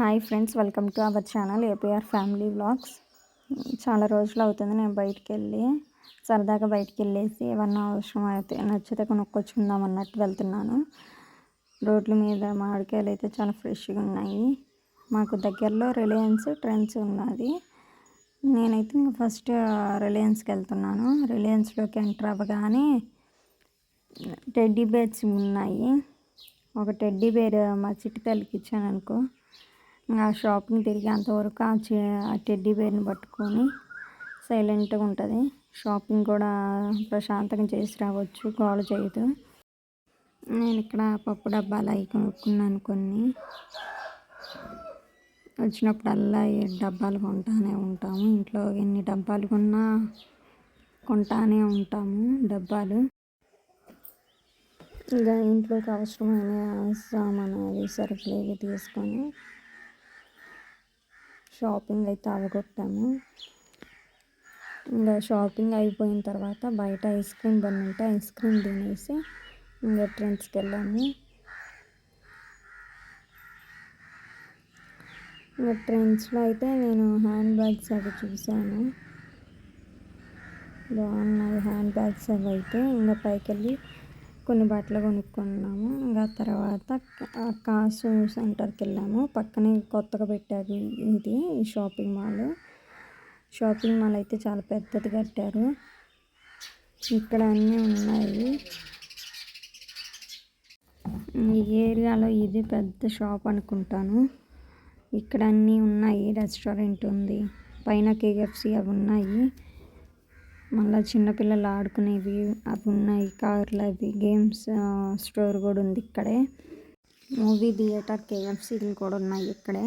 Hi friends welcome to our channel APR family vlogs. చాలా రోజులు అవుతుంది నేను బయటికి వెళ్ళి సరదాగా బయటికి వెళ్ళేసి ఏమన్నా అవసరం అయితే నచ్చితే కొనుక్కొచ్చుకుందాం అన్నట్టు వెళ్తున్నాను. రోడ్ల మీద మామిడికాయలు అయితే చాలా ఫ్రెష్గా ఉన్నాయి. మాకు దగ్గరలో రిలయన్స్ ట్రెండ్స్ ఉన్నది. నేనైతే ఇంకా ఫస్ట్ రిలయన్స్కి వెళ్తున్నాను. రిలయన్స్లోకి ఎంటర్ అవ్వగానే టెడ్డీ బేర్స్ ఉన్నాయి. ఒక టెడ్డీ బేర్ మా చిట్టుతల్లికి ఇచ్చాను అనుకో. ఆ షాప్ని తిరిగేంతవరకు ఆ చే ఆ టెడ్డీ బేర్ని పట్టుకొని సైలెంట్గా ఉంటుంది. షాపింగ్ కూడా ప్రశాంతంగా చేసి రావచ్చు గోడ చేయదు. నేను ఇక్కడ పప్పు డబ్బాలు అవి కొనుక్కున్నాను కొన్ని. వచ్చినప్పుడల్లా ఈ డబ్బాలు కొంటానే ఉంటాము. ఇంట్లో ఎన్ని డబ్బాలు కొన్నా కొంటానే ఉంటాము డబ్బాలు. ఇంకా ఇంట్లోకి అవసరమైన సామాను అవి సరుకులు ఇవి తీసుకొని షాపింగ్ అయితే అవగొట్టాము. ఇంకా షాపింగ్ అయిపోయిన తర్వాత బయట ఐస్ క్రీమ్ బండి ఉంటే ఐస్ క్రీమ్ తినేసి ఇంకా ట్రెండ్స్కి వెళ్ళాము ఇంకా ట్రెండ్స్లో అయితే నేను హ్యాండ్ బ్యాగ్స్ అవి చూశాను. బాగున్నాయి హ్యాండ్ బ్యాగ్స్ అవి అయితే. ఇంకా పైకి వెళ్ళి కొన్ని బట్టలు కొనుక్కున్నాము. ఇంకా తర్వాత కాసు సెంటర్కి వెళ్ళాము. పక్కనే కొత్తగా పెట్టారు ఇది ఈ షాపింగ్ మాల్. షాపింగ్ మాల్ అయితే చాలా పెద్దది కట్టారు. ఇక్కడ అన్నీ ఉన్నాయి. ఈ ఏరియాలో ఇది పెద్ద షాప్ అనుకుంటాను. ఇక్కడ అన్నీ ఉన్నాయి. రెస్టారెంట్ ఉంది. పైన కేఎఫ్సి అవి ఉన్నాయి. మళ్ళీ చిన్నపిల్లలు ఆడుకునేవి అవి ఉన్నాయి కార్లు అవి గేమ్స్ స్టోర్ కూడా ఉంది ఇక్కడే. మూవీ థియేటర్ కేఎఫ్సీలు కూడా ఉన్నాయి ఇక్కడే.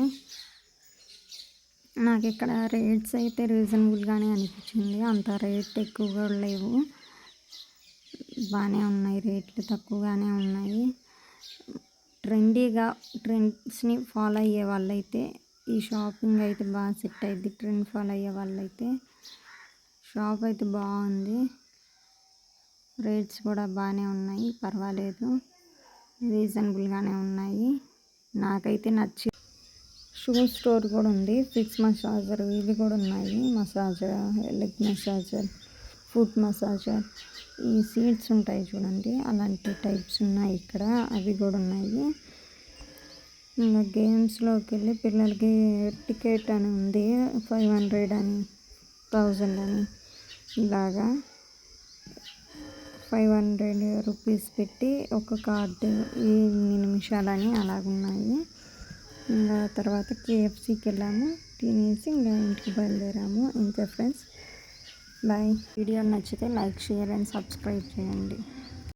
నాకు ఇక్కడ రేట్స్ అయితే రీజనబుల్గానే అనిపించింది. అంత రేట్ ఎక్కువగా లేవు. బాగానే ఉన్నాయి రేట్లు తక్కువగానే ఉన్నాయి. ట్రెండీగా ట్రెండ్స్ని ఫాలో అయ్యే వాళ్ళైతే ఈ షాపింగ్ అయితే బాగా సెట్ అయ్యింది ట్రెండ్ ఫాలో అయ్యే వాళ్ళైతే షాప్ అయితే బాగుంది. రేట్స్ కూడా బాగానే ఉన్నాయి. పర్వాలేదు. రీజనబుల్గానే ఉన్నాయి. నాకైతే నచ్చి షూ స్టోర్ కూడా ఉంది. ఫిక్స్ మసాజర్ ఇవి కూడా ఉన్నాయి. Massager leg massager foot massager. ఈ సీట్స్ ఉంటాయి చూడండి. అలాంటి టైప్స్ ఉన్నాయి ఇక్కడ. అవి కూడా ఉన్నాయి. ఇంకా గేమ్స్లోకి వెళ్ళి పిల్లలకి టికెట్ అని ఉంది. ఫైవ్ హండ్రెడ్ అని థౌజండ్ అని. ఇలాగా ఫైవ్ హండ్రెడ్ రూపీస్ పెట్టి ఒక కార్డు ఎన్ని నిమిషాలని అలాగున్నాయి. ఇంకా తర్వాత కేఎఫ్సీకి వెళ్ళాము తినేసి ఇంకా ఇంటికి బయలుదేరాము. ఇంతే ఫ్రెండ్స్ బాయ్. వీడియో నచ్చితే లైక్ షేర్ అండ్ సబ్స్క్రైబ్ చేయండి.